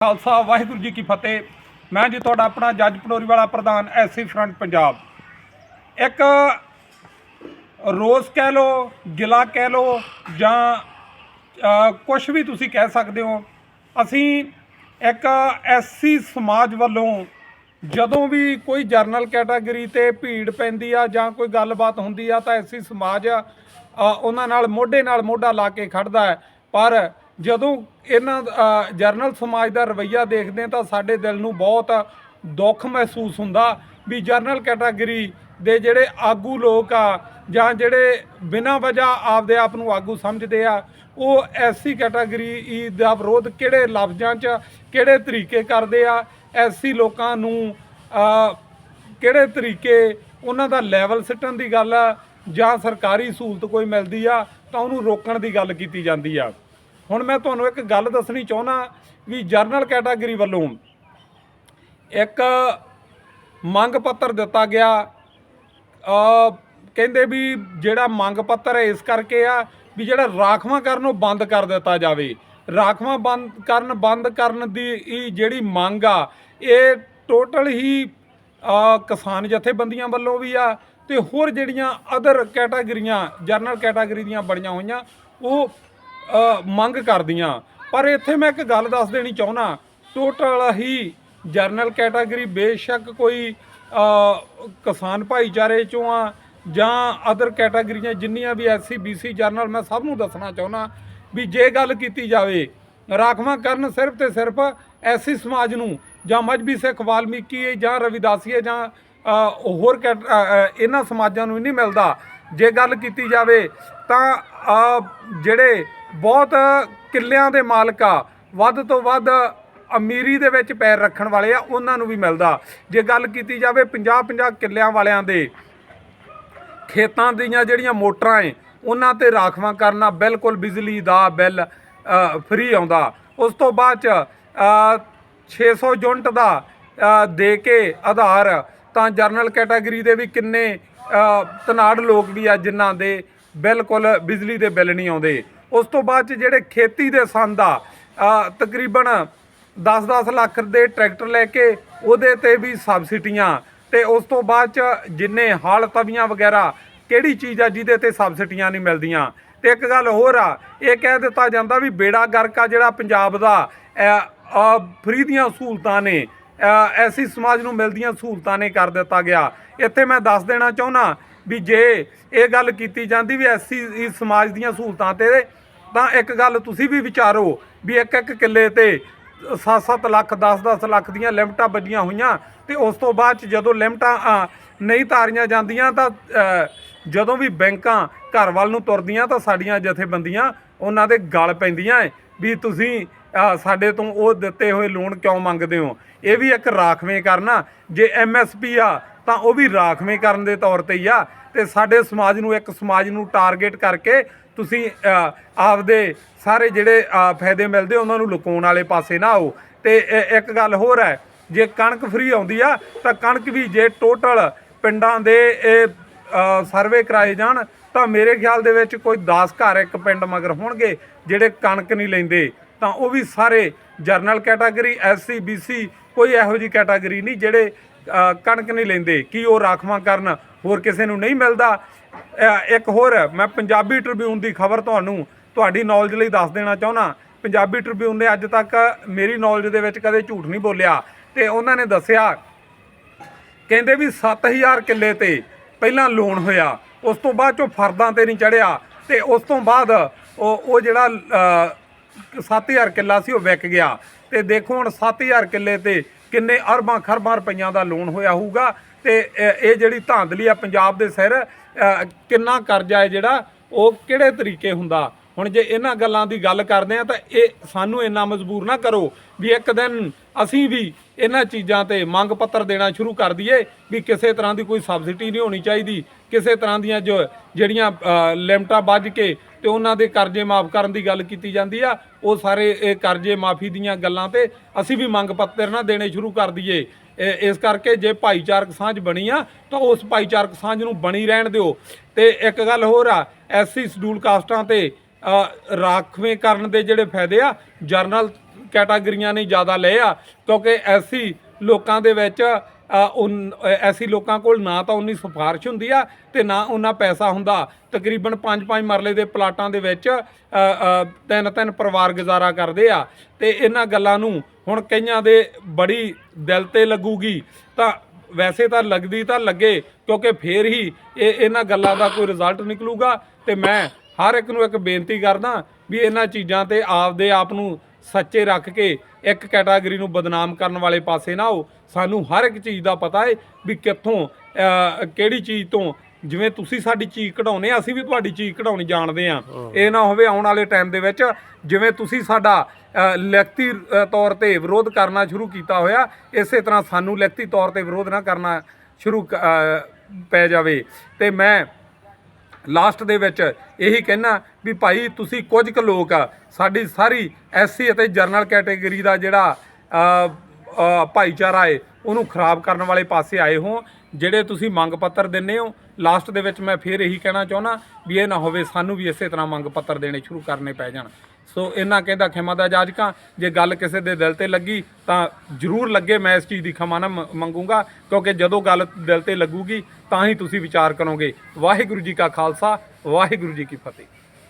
ਖਾਲਸਾ, ਵਾਹਿਗੁਰੂ ਜੀ ਕੀ ਫਤਿਹ। ਮੈਂ ਜੀ ਤੁਹਾਡਾ ਆਪਣਾ ਜੱਜ ਪਟੋਰੀ ਵਾਲਾ ਪ੍ਰਧਾਨ ਐਸਸੀ ਫਰੰਟ ਪੰਜਾਬ। ਇੱਕ ਰੋਸ ਕਹਿ ਲੋ ਜ਼ਿਲ੍ਹਾ ਕਹਿ ਲੋ ਜਾਂ ਕੁਝ ਵੀ ਤੁਸੀਂ ਕਹਿ ਸਕਦੇ ਹੋ, ਅਸੀਂ ਇੱਕ ਐਸਸੀ ਸਮਾਜ ਵੱਲੋਂ ਜਦੋਂ ਵੀ ਕੋਈ ਜਰਨਲ ਕੈਟਾਗਰੀ ਤੇ ਭੀੜ ਪੈਂਦੀ ਆ ਜਾਂ ਕੋਈ ਗੱਲਬਾਤ ਹੁੰਦੀ ਆ ਤਾਂ ਐਸੀ ਸਮਾਜ ਉਹਨਾਂ ਨਾਲ, ਮੋਢੇ ਨਾਲ ਮੋਢਾ ਲਾ ਕੇ ਖੜਦਾ ਹੈ। ਪਰ ਜਦੋਂ ਇਹਨਾਂ ਅ, ਜਰਨਲ ਸਮਾਜ ਦਾ ਰਵੱਈਆ ਦੇਖਦੇ ਹਾਂ ਤਾਂ ਸਾਡੇ ਦਿਲ ਨੂੰ ਬਹੁਤ ਦੁੱਖ ਮਹਿਸੂਸ ਹੁੰਦਾ ਵੀ ਜਰਨਲ ਕੈਟਾਗਰੀ ਦੇ ਜਿਹੜੇ ਆਗੂ ਲੋਕ ਆ ਜਾਂ ਜਿਹੜੇ ਬਿਨਾਂ ਵਜ੍ਹਾ ਆਪਦੇ ਆਪ ਨੂੰ ਆਗੂ ਸਮਝਦੇ ਆ ਉਹ ਐਸੀ ਕੈਟਾਗਰੀ ਦਾ ਵਿਰੋਧ ਕਿਹੜੇ ਲਫ਼ਜ਼ਾਂ 'ਚ ਕਿਹੜੇ ਤਰੀਕੇ ਕਰਦੇ ਆ ਐਸੀ ਲੋਕਾਂ ਨੂੰ ਕਿਹੜੇ ਤਰੀਕੇ ਉਹਨਾਂ ਦਾ ਲੈਵਲ ਸਿੱਟਣ ਦੀ ਗੱਲ ਆ ਜਾਂ ਸਰਕਾਰੀ ਸਹੂਲਤ ਕੋਈ ਮਿਲਦੀ ਆ ਤਾਂ ਉਹਨੂੰ ਰੋਕਣ ਦੀ ਗੱਲ ਕੀਤੀ ਜਾਂਦੀ ਆ। ਹੁਣ ਮੈਂ ਤੁਹਾਨੂੰ ਇੱਕ ਗੱਲ ਦੱਸਣੀ ਚਾਹੁੰਦਾ ਵੀ ਜਰਨਲ ਕੈਟਾਗਰੀ ਵੱਲੋਂ ਇੱਕ ਮੰਗ ਪੱਤਰ ਦਿੱਤਾ ਗਿਆ। ਕਹਿੰਦੇ ਵੀ ਜਿਹੜਾ ਮੰਗ ਪੱਤਰ ਹੈ ਇਸ ਕਰਕੇ ਆ ਵੀ ਜਿਹੜਾ ਰਾਖਵਾਂ ਕਰਨ ਉਹ ਬੰਦ ਕਰ ਦਿੱਤਾ ਜਾਵੇ। ਰਾਖਵਾਂ ਬੰਦ ਕਰਨ ਬੰਦ ਕਰਨ ਦੀ ਜਿਹੜੀ ਮੰਗ ਆ, ਇਹ ਟੋਟਲ ਹੀ ਕਿਸਾਨ ਜਥੇਬੰਦੀਆਂ ਵੱਲੋਂ ਵੀ ਆ ਤੇ ਹੋਰ ਜਿਹੜੀਆਂ ਅਦਰ ਕੈਟਾਗਰੀਆਂ ਜਰਨਲ ਕੈਟਾਗਰੀ ਦੀਆਂ ਬਣੀਆਂ ਹੋਈਆਂ, ਉਹ ਮੰਗ ਕਰਦੀਆਂ। ਪਰ ਇੱਥੇ ਮੈਂ ਇੱਕ ਗੱਲ ਦੱਸ ਦੇਣੀ ਚਾਹੁੰਦਾ ਟੋਟਲ ਹੀ ਜਰਨਲ ਕੈਟਾਗਰੀ ਬੇਸ਼ੱਕ ਕੋਈ ਕਿਸਾਨ ਭਾਈਚਾਰੇ ਚੋਂ ਆ ਜਾਂ ਅਦਰ ਕੈਟਾਗਰੀਆਂ ਜਿੰਨੀਆਂ ਵੀ ਐਸਸੀ ਬੀਸੀ ਜਰਨਲ ਮੈਂ ਸਭ ਨੂੰ ਦੱਸਣਾ ਚਾਹੁੰਦਾ ਵੀ ਜੇ ਗੱਲ ਕੀਤੀ ਜਾਵੇ, ਰਾਖਵਾਂ ਕਰਨ ਸਿਰਫ ਤੇ ਸਿਰਫ ਐਸੀ ਸਮਾਜ ਨੂੰ ਜਾਂ ਮਜਬੀ ਸਿੱਖ ਵਾਲਮੀਕੀ ਜਾਂ ਰਵਿਦਾਸੀਏ ਜਾਂ ਹੋਰ ਕੈਟ- ਇਹਨਾਂ ਸਮਾਜਾਂ ਨੂੰ ਨਹੀਂ ਮਿਲਦਾ। ਜੇ ਗੱਲ ਕੀਤੀ ਜਾਵੇ ਤਾਂ ਜਿਹੜੇ ਬਹੁਤ ਕਿੱਲਿਆਂ ਦੇ ਮਾਲਕ ਆ ਵੱਧ ਤੋਂ ਵੱਧ ਅਮੀਰੀ ਦੇ ਵਿੱਚ ਪੈਰ ਰੱਖਣ ਵਾਲੇ ਆ ਉਹਨਾਂ ਨੂੰ ਵੀ ਮਿਲਦਾ। ਜੇ ਗੱਲ ਕੀਤੀ ਜਾਵੇ 50 50 ਕਿੱਲਿਆਂ ਵਾਲਿਆਂ ਦੇ ਖੇਤਾਂ ਦੀਆਂ ਜਿਹੜੀਆਂ ਮੋਟਰਾਂ ਏ ਉਹਨਾਂ ਤੇ ਰਾਖਵਾਂ ਕਰਨਾ ਬਿਲਕੁਲ ਬਿਜਲੀ ਦਾ ਬਿੱਲ ਫ੍ਰੀ ਆਉਂਦਾ। ਉਸ ਤੋਂ ਬਾਅਦ ਚ ਅ, 600 ਯੂਨਿਟ ਦਾ ਦੇ ਕੇ ਆਧਾਰ ਤਾਂ ਜਰਨਲ ਕੈਟਾਗਰੀ ਦੇ ਵੀ ਕਿੰਨੇ ਤਨਾੜ ਲੋਕ ਵੀ ਆ ਜਿਨ੍ਹਾਂ ਦੇ ਬਿਲਕੁਲ ਬਿਜਲੀ ਦੇ ਬਿੱਲ ਨਹੀਂ ਆਉਂਦੇ। ਉਸ ਤੋਂ ਬਾਅਦ ਚ ਜਿਹੜੇ ਖੇਤੀ ਦੇ ਸੰਦ ਆ ਤਕਰੀਬਨ 10-10 ਲੱਖ ਦੇ ਟਰੈਕਟਰ ਲੈ ਕੇ ਉਹਦੇ ਤੇ ਵੀ ਸਬਸਿਡੀਆਂ ਤੇ ਉਸ ਤੋਂ ਬਾਅਦ ਚ ਜਿੰਨੇ ਹਾਲ ਤਵੀਆਂ ਵਗੈਰਾ, ਕਿਹੜੀ ਚੀਜ਼ ਆ ਜਿਹਦੇ ਤੇ ਸਬਸਿਡੀਆਂ ਨਹੀਂ ਮਿਲਦੀਆਂ। ਤੇ ਇੱਕ ਗੱਲ ਹੋਰ ਆ, ਇਹ ਕਹਿ ਦਿੱਤਾ ਜਾਂਦਾ ਵੀ ਬੇੜਾ ਗਰਕ ਆ ਜਿਹੜਾ ਪੰਜਾਬ ਦਾ ਫਰੀ ਦੀਆਂ ਸਹੂਲਤਾਂ ਨੇ ਐਸੀ ਸਮਾਜ ਨੂੰ ਮਿਲਦੀਆਂ ਸਹੂਲਤਾਂ ਨੇ ਕਰ ਦਿੱਤਾ ਗਿਆ। ਇੱਥੇ ਮੈਂ ਦੱਸ ਦੇਣਾ ਚਾਹੁੰਦਾ ਵੀ ਜੇ ਇਹ ਗੱਲ ਕੀਤੀ ਜਾਂਦੀ ਵੀ ਐਸੀ ਇਸ ਸਮਾਜ ਦੀਆਂ ਸਹੂਲਤਾਂ ਤੇ, ਤਾਂ ਇੱਕ ਗੱਲ ਤੁਸੀਂ ਵੀ ਵਿਚਾਰੋ ਵੀ ਇੱਕ ਇੱਕ ਕਿੱਲੇ ਤੇ 7-7 ਲੱਖ 10-10 ਲੱਖ ਦੀਆਂ ਲਿਮਟਾਂ ਵੱਜੀਆਂ ਹੋਈਆਂ ਤੇ ਉਸ ਤੋਂ ਬਾਅਦ ਚ ਜਦੋਂ ਲਿਮਟਾਂ ਨਹੀਂ ਤਾਰੀਆਂ ਜਾਂਦੀਆਂ ਤਾਂ ਜਦੋਂ ਵੀ ਬੈਂਕਾਂ ਘਰ ਵੱਲ ਨੂੰ ਤੁਰਦੀਆਂ ਤਾਂ ਸਾਡੀਆਂ ਜਥੇਬੰਦੀਆਂ ਉਹਨਾਂ ਦੇ ਗਲ ਪੈਂਦੀਆਂ ਏ ਵੀ ਤੁਸੀਂ ਸਾਡੇ ਤੋਂ ਉਹ ਦਿੱਤੇ ਹੋਏ ਲੋਨ ਕਿਉਂ ਮੰਗਦੇ ਹੋ? ਇਹ ਵੀ ਇੱਕ ਰਾਖਵੇਂ ਕਰਨਾ। ਜੇ ਐਮਐਸਪੀ ਆ ਤਾਂ ਉਹ ਵੀ ਰਾਖਵੇਂ ਕਰਨ ਦੇ ਤੌਰ ਤੇ ਹੀ ਆ ਤੇ ਸਾਡੇ ਸਮਾਜ ਨੂੰ ਇੱਕ ਸਮਾਜ ਨੂੰ ਟਾਰਗੇਟ ਕਰਕੇ ਤੁਸੀਂ ਆਪਦੇ ਸਾਰੇ ਜਿਹੜੇ ਫਾਇਦੇ ਮਿਲਦੇ ਉਹਨਾਂ ਨੂੰ ਲੁਕਾਉਣ ਵਾਲੇ ਪਾਸੇ ਨਾ ਆਓ। ਤੇ ਇੱਕ ਗੱਲ ਹੋਰ ਹੈ, ਜੇ ਕਣਕ ਫ੍ਰੀ ਆਉਂਦੀ ਆ, ਤਾਂ ਕਣਕ ਵੀ ਜੇ ਟੋਟਲ ਪਿੰਡਾਂ ਦੇ ਇਹ ਸਰਵੇ ਕਰਾਏ ਜਾਣ, ਤਾਂ ਮੇਰੇ ਖਿਆਲ ਦੇ ਵਿੱਚ ਕੋਈ 10 ਘਰ ਇੱਕ ਪਿੰਡ ਮਗਰ ਹੋਣਗੇ, ਜਿਹੜੇ ਕਣਕ ਨਹੀਂ ਲੈਂਦੇ। ਤਾਂ ਉਹ ਵੀ ਸਾਰੇ ਜਰਨਲ ਕੈਟਾਗਰੀ ਐਸਸੀ ਬੀਸੀ ਕੋਈ ਇਹੋ ਜੀ ਕੈਟਾਗਰੀ ਨਹੀਂ ਜਿਹੜੇ ਕਣਕ ਨਹੀਂ ਲੈਂਦੇ, ਕੀ ਉਹ ਰਾਖਵਾਂ ਕਰਨ, ਹੋਰ ਕਿਸੇ ਨੂੰ ਨਹੀਂ ਮਿਲਦਾ? ਇੱਕ ਹੋਰ, ਮੈਂ ਪੰਜਾਬੀ ਟ੍ਰਿਬਿਊਨ ਦੀ ਖਬਰ ਤੁਹਾਨੂੰ ਤੁਹਾਡੀ ਨੌਲੇਜ ਲਈ ਦੱਸ ਦੇਣਾ ਚਾਹੁੰਦਾ। ਪੰਜਾਬੀ ਟ੍ਰਿਬਿਊਨ ਨੇ ਅੱਜ ਤੱਕ ਮੇਰੀ ਨੌਲੇਜ ਦੇ ਵਿੱਚ ਕਦੇ ਝੂਠ ਨਹੀਂ ਬੋਲਿਆ। ਤੇ ਉਹਨਾਂ ਨੇ ਦੱਸਿਆ, ਕਹਿੰਦੇ ਵੀ 7000 ਕਿੱਲੇ ਤੇ ਪਹਿਲਾਂ ਲੋਨ ਹੋਇਆ। ਉਸ ਤੋਂ ਬਾਅਦ ਚੋਂ ਫਰਦਾਂ ਤੇ ਨਹੀਂ ਚੜਿਆ। ਤੇ ਉਸ ਤੋਂ ਬਾਅਦ ਉਹ ਉਹ ਜਿਹੜਾ 7000 ਕਿੱਲਾ ਸੀ ਉਹ ਵਿਕ ਗਿਆ। ਤੇ ਦੇਖੋ ਹੁਣ 7000 ਕਿੱਲੇ ਤੇ ਕਿੰਨੇ ਅਰਬਾਂ ਖਰਬਾਂ ਰੁਪਈਆਂ ਦਾ ਲੋਨ ਹੋਇਆ ਹੋਊਗਾ। ਤੇ ਅ, ਇਹ ਜਿਹੜੀ ਧਾਂਦਲੀ ਆ ਪੰਜਾਬ ਦੇ ਸਿਰ ਕਿੰਨਾ ਕਰਜ਼ਾ ਹੈ ਜਿਹੜਾ ਉਹ ਕਿਹੜੇ ਤਰੀਕੇ ਹੁੰਦਾ? ਹੁਣ ਜੇ ਇਹਨਾਂ ਗੱਲਾਂ ਦੀ ਗੱਲ ਕਰਦੇ ਆ ਤਾਂ ਇਹ ਸਾਨੂੰ ਇੰਨਾ ਮਜਬੂਰ ਨਾ ਕਰੋ ਵੀ ਇੱਕ ਦਿਨ ਅਸੀਂ ਵੀ ਇਹਨਾਂ ਚੀਜ਼ਾਂ ਤੇ ਮੰਗ ਪੱਤਰ ਦੇਣਾ ਸ਼ੁਰੂ ਕਰ ਦਈਏ ਵੀ ਕਿਸੇ ਤਰ੍ਹਾਂ ਦੀ ਕੋਈ ਸਬਸਿਡੀ ਨਹੀਂ ਹੋਣੀ ਚਾਹੀਦੀ। ਕਿਸੇ ਤਰ੍ਹਾਂ ਦੀਆਂ ਜੋ ਜਿਹੜੀਆਂ ਲਿਮਟਾਂ ਵੱਜ ਕੇ ਤੇ ਉਹਨਾਂ ਦੇ ਕਰਜ਼ੇ ਮਾਫ ਕਰਨ ਦੀ ਗੱਲ ਕੀਤੀ ਜਾਂਦੀ ਆ, ਉਹ ਸਾਰੇ ਇਹ ਕਰਜ਼ੇ ਮਾਫੀ ਦੀਆਂ ਗੱਲਾਂ ਤੇ ਅਸੀਂ ਵੀ ਮੰਗ ਪੱਤਰ ਨਾ ਦੇਣੇ ਸ਼ੁਰੂ ਕਰ ਦਈਏ। ਇਸ ਕਰਕੇ ਜੇ ਭਾਈਚਾਰਕ ਸਾਂਝ ਬਣੀ ਆ, ਤਾਂ ਉਸ ਭਾਈਚਾਰਕ ਸਾਂਝ ਨੂੰ ਬਣੀ ਰਹਿਣ ਦਿਓ। ਤੇ ਇੱਕ ਗੱਲ ਹੋਰ ਆ ਐਸਸੀ ਸ਼ਡਿਊਲ ਕਾਸਟਾਂ ਤੇ ਰਾਖਵੇਂ ਕਰਨ ਦੇ ਜਿਹੜੇ ਫਾਇਦੇ ਆ, ਜਰਨਲ ਕੈਟਾਗਰੀਆਂ ਨੇ ਜ਼ਿਆਦਾ ਲਏ ਆ, ਕਿਉਂਕਿ ਐਸੀ ਲੋਕਾਂ ਦੇ ਵਿੱਚ ਐਸੀ ਲੋਕਾਂ ਕੋਲ ਨਾ ਤਾਂ ਉਨੀ ਸਿਫਾਰਿਸ਼ ਹੁੰਦੀ ਆ ਤੇ ਨਾ ਉਹਨਾਂ ਪੈਸਾ ਹੁੰਦਾ। ਤਕਰੀਬਨ 5-5 ਮਰਲੇ ਦੇ ਪਲਾਟਾਂ ਦੇ ਵਿੱਚ ਤਿੰਨ ਤਿੰਨ ਪਰਿਵਾਰ ਗੁਜ਼ਾਰਾ ਕਰਦੇ ਆ। ਤੇ ਇਹਨਾਂ ਗੱਲਾਂ ਨੂੰ ਹੁਣ ਕਈਆਂ ਦੇ ਬੜੀ ਦਿਲ ਤੇ ਲੱਗੂਗੀ। ਤਾਂ ਵੈਸੇ ਤਾਂ ਲੱਗਦੀ ਤਾਂ ਲੱਗੇ, ਕਿਉਂਕਿ ਫੇਰ ਹੀ ਇਹ ਇਹਨਾਂ ਗੱਲਾਂ ਦਾ ਕੋਈ ਰਿਜ਼ਲਟ ਨਿਕਲੂਗਾ। ਤੇ ਮੈਂ ਹਰ ਇੱਕ ਨੂੰ ਇੱਕ ਬੇਨਤੀ ਕਰਦਾ ਵੀ ਇਹਨਾਂ ਚੀਜ਼ਾਂ ਤੇ ਆਪਦੇ ਆਪ ਨੂੰ ਸੱਚੇ ਰੱਖ ਕੇ ਇੱਕ ਕੈਟਾਗਰੀ ਨੂੰ ਬਦਨਾਮ ਕਰਨ ਵਾਲੇ ਪਾਸੇ ਨਾ ਹੋ ਸਾਨੂੰ ਹਰ ਇੱਕ ਚੀਜ਼ ਦਾ ਪਤਾ ਹੈ ਵੀ ਕਿੱਥੋਂ ਕਿਹੜੀ ਚੀਜ਼ ਤੋਂ ਜਿਵੇਂ ਤੁਸੀਂ ਸਾਡੀ ਚੀਜ਼ ਕਢਾਉਨੇ ਆ ਅਸੀਂ ਵੀ ਤੁਹਾਡੀ ਚੀਜ਼ ਕਢਾਉਣੀ ਜਾਣਦੇ ਆ ਇਹ ਨਾ ਹੋਵੇ ਆਉਣ ਵਾਲੇ ਟਾਈਮ ਦੇ ਵਿੱਚ ਜਿਵੇਂ ਤੁਸੀਂ ਸਾਡਾ ਲਿਖਤੀ ਤੌਰ ਤੇ ਵਿਰੋਧ ਕਰਨਾ ਸ਼ੁਰੂ ਕੀਤਾ ਹੋਇਆ ਇਸੇ ਤਰ੍ਹਾਂ ਸਾਨੂੰ ਲਿਖਤੀ ਤੌਰ ਤੇ ਵਿਰੋਧ ਨਾ ਕਰਨਾ ਸ਼ੁਰੂ ਪੈ ਜਾਵੇ। ਤੇ ਮੈਂ ਲਾਸਟ ਦੇ ਵਿੱਚ ਇਹੀ ਕਹਿਣਾ ਵੀ ਭਾਈ ਤੁਸੀਂ ਕੁਝ ਕੁ ਲੋਕ ਆ, ਸਾਡੀ ਸਾਰੀ ਐਸਸੀ ਅਤੇ ਜਰਨਲ ਕੈਟੇਗਰੀ ਦਾ ਜਿਹੜਾ ਭਾਈਚਾਰਾ ਏ, ਉਹਨੂੰ ਖਰਾਬ ਕਰਨ ਵਾਲੇ ਪਾਸੇ ਆਏ ਹੋ, ਜਿਹੜੇ ਤੁਸੀਂ ਮੰਗ ਪੱਤਰ ਦਿੰਨੇ ਹੋ। ਲਾਸਟ ਦੇ ਵਿੱਚ ਮੈਂ ਫੇਰ ਇਹੀ ਕਹਿਣਾ ਚਾਹੁੰਦਾ ਵੀ ਇਹ ਨਾ ਹੋਵੇ, ਸਾਨੂੰ ਵੀ ਇਸੇ ਤਰ੍ਹਾਂ ਮੰਗ ਪੱਤਰ ਦੇਣੇ ਸ਼ੁਰੂ ਕਰਨੇ ਪੈ ਜਾਣ। ਸੋ ਇਹਨਾਂ ਕਹਿੰਦਾ ਖਿਮਾ ਦਾ ਜਾਜਕਾਂ ਜੇ ਗੱਲ ਕਿਸੇ ਦੇ ਦਿਲ ਤੇ ਲੱਗੀ ਤਾਂ ਜ਼ਰੂਰ ਲੱਗੇ, ਮੈਂ ਇਸ ਚੀਜ਼ ਦੀ ਖਿਮਾ ਨਾ ਮ- ਮੰਗੂੰਗਾ, ਕਿਉਂਕਿ ਜਦੋਂ ਗੱਲ ਦਿਲ ਤੇ ਲੱਗੂਗੀ ਤਾਂ ਹੀ ਤੁਸੀਂ ਵਿਚਾਰ ਕਰੋਗੇ। ਵਾਹਿਗੁਰੂ ਜੀ ਕਾ ਖਾਲਸਾ, ਵਾਹਿਗੁਰੂ ਜੀ ਕੀ ਫਤਿਹ।